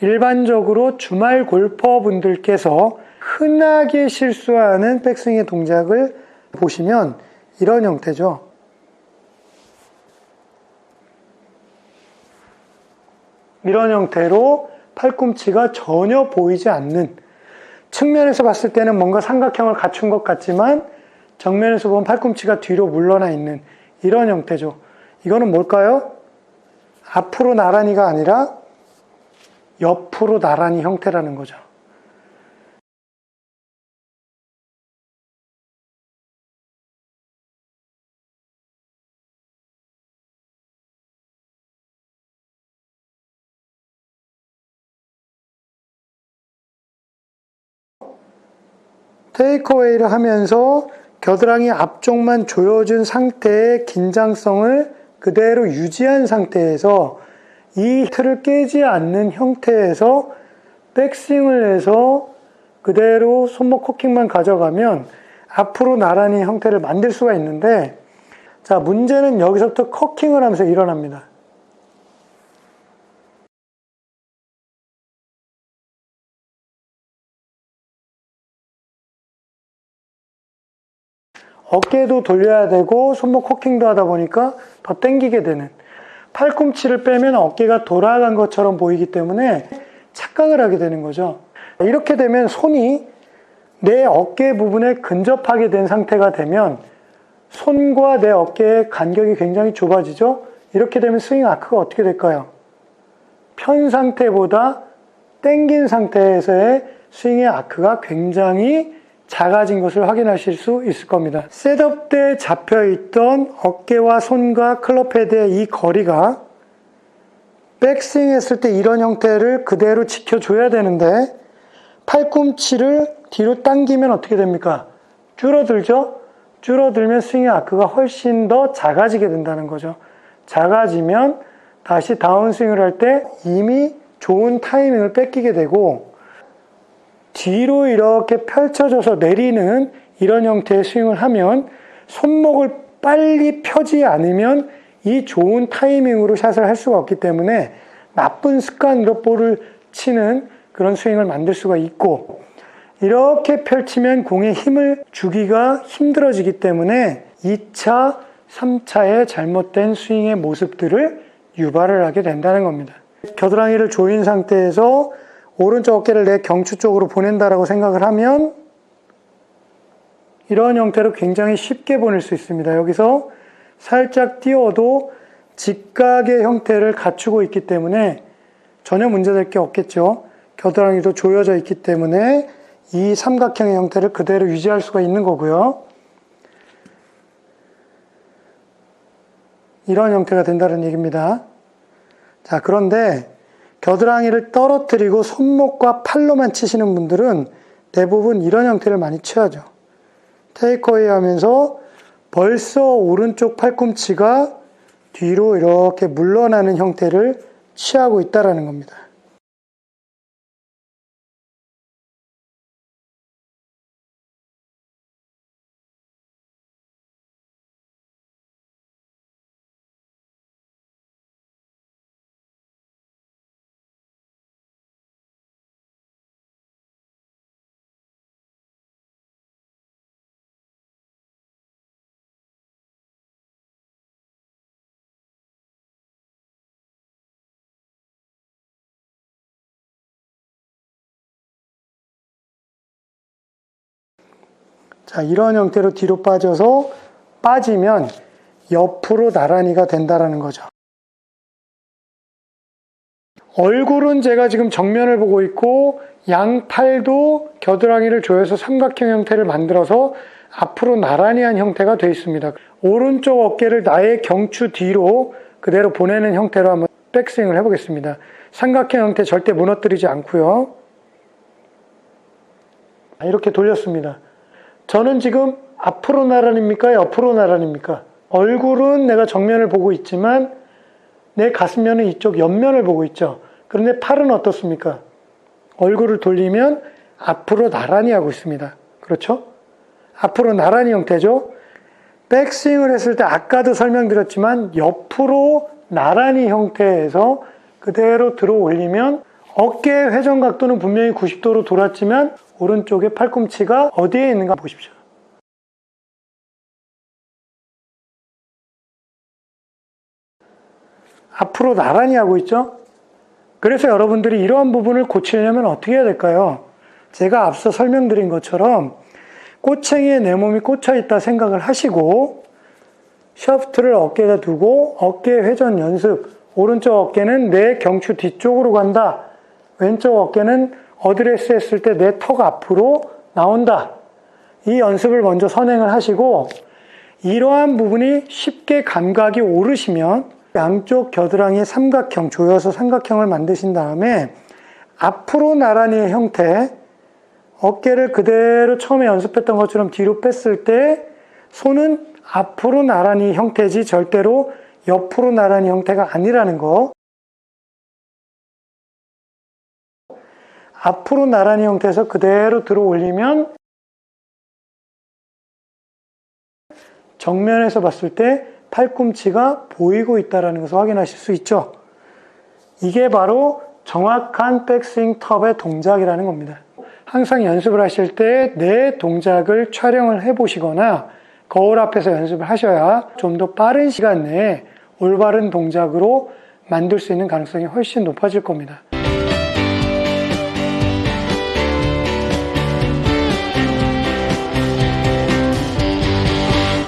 일반적으로 주말 골퍼분들께서 흔하게 실수하는 백스윙의 동작을 보시면 이런 형태죠. 이런 형태로 팔꿈치가 전혀 보이지 않는 측면에서 봤을 때는 뭔가 삼각형을 갖춘 것 같지만 정면에서 보면 팔꿈치가 뒤로 물러나 있는 이런 형태죠. 이거는 뭘까요? 앞으로 나란히가 아니라 옆으로 나란히 형태라는 거죠. 테이크어웨이를 하면서 겨드랑이 앞쪽만 조여준 상태의 긴장성을 그대로 유지한 상태에서 이 틀을 깨지 않는 형태에서 백스윙을 해서 그대로 손목 코킹만 가져가면 앞으로 나란히 형태를 만들 수가 있는데 자 문제는 여기서부터 커킹을 하면서 일어납니다. 어깨도 돌려야 되고 손목 코킹도 하다 보니까 더 땡기게 되는 팔꿈치를 빼면 어깨가 돌아간 것처럼 보이기 때문에 착각을 하게 되는 거죠. 이렇게 되면 손이 내 어깨 부분에 근접하게 된 상태가 되면 손과 내 어깨의 간격이 굉장히 좁아지죠. 이렇게 되면 스윙 아크가 어떻게 될까요? 편 상태보다 땡긴 상태에서의 스윙의 아크가 굉장히 작아진 것을 확인하실 수 있을 겁니다. 셋업 때 잡혀있던 어깨와 손과 클럽 헤드의 이 거리가 백스윙 했을 때 이런 형태를 그대로 지켜줘야 되는데 팔꿈치를 뒤로 당기면 어떻게 됩니까? 줄어들죠? 줄어들면 스윙의 아크가 훨씬 더 작아지게 된다는 거죠. 작아지면 다시 다운스윙을 할 때 이미 좋은 타이밍을 뺏기게 되고 뒤로 이렇게 펼쳐져서 내리는 이런 형태의 스윙을 하면 손목을 빨리 펴지 않으면 이 좋은 타이밍으로 샷을 할 수가 없기 때문에 나쁜 습관으로 볼을 치는 그런 스윙을 만들 수가 있고 이렇게 펼치면 공에 힘을 주기가 힘들어지기 때문에 2차, 3차의 잘못된 스윙의 모습들을 유발을 하게 된다는 겁니다. 겨드랑이를 조인 상태에서 오른쪽 어깨를 내 경추 쪽으로 보낸다라고 생각을 하면 이런 형태로 굉장히 쉽게 보낼 수 있습니다. 여기서 살짝 띄워도 직각의 형태를 갖추고 있기 때문에 전혀 문제될 게 없겠죠. 겨드랑이도 조여져 있기 때문에 이 삼각형의 형태를 그대로 유지할 수가 있는 거고요. 이런 형태가 된다는 얘기입니다. 자, 그런데 겨드랑이를 떨어뜨리고 손목과 팔로만 치시는 분들은 대부분 이런 형태를 많이 취하죠. 테이크어웨이 하면서 벌써 오른쪽 팔꿈치가 뒤로 이렇게 물러나는 형태를 취하고 있다는 겁니다. 자, 이런 형태로 뒤로 빠져서 빠지면 옆으로 나란히가 된다라는 거죠. 얼굴은 제가 지금 정면을 보고 있고 양팔도 겨드랑이를 조여서 삼각형 형태를 만들어서 앞으로 나란히 한 형태가 되어 있습니다. 오른쪽 어깨를 나의 경추 뒤로 그대로 보내는 형태로 한번 백스윙을 해보겠습니다. 삼각형 형태 절대 무너뜨리지 않고요. 이렇게 돌렸습니다. 저는 지금 앞으로 나란입니까? 옆으로 나란입니까? 얼굴은 내가 정면을 보고 있지만 내 가슴면은 이쪽 옆면을 보고 있죠. 그런데 팔은 어떻습니까? 얼굴을 돌리면 앞으로 나란히 하고 있습니다. 그렇죠? 앞으로 나란히 형태죠. 백스윙을 했을 때 아까도 설명드렸지만 옆으로 나란히 형태에서 그대로 들어 올리면 어깨 회전 각도는 분명히 90도로 돌았지만 오른쪽에 팔꿈치가 어디에 있는가 보십시오. 앞으로 나란히 하고 있죠? 그래서 여러분들이 이러한 부분을 고치려면 어떻게 해야 될까요? 제가 앞서 설명드린 것처럼 꼬챙이에 내 몸이 꽂혀 있다 생각을 하시고 셔프트를 어깨에다 두고 어깨 회전 연습 오른쪽 어깨는 내 경추 뒤쪽으로 간다 왼쪽 어깨는 어드레스 했을 때 내 턱 앞으로 나온다 이 연습을 먼저 선행을 하시고 이러한 부분이 쉽게 감각이 오르시면 양쪽 겨드랑이 삼각형 조여서 삼각형을 만드신 다음에 앞으로 나란히의 형태 어깨를 그대로 처음에 연습했던 것처럼 뒤로 뺐을 때 손은 앞으로 나란히 형태지 절대로 옆으로 나란히 형태가 아니라는 거. 앞으로 나란히 형태에서 그대로 들어 올리면 정면에서 봤을 때 팔꿈치가 보이고 있다는 것을 확인하실 수 있죠. 이게 바로 정확한 백스윙 텁의 동작이라는 겁니다. 항상 연습을 하실 때 내 동작을 촬영을 해 보시거나 거울 앞에서 연습을 하셔야 좀 더 빠른 시간 내에 올바른 동작으로 만들 수 있는 가능성이 훨씬 높아질 겁니다.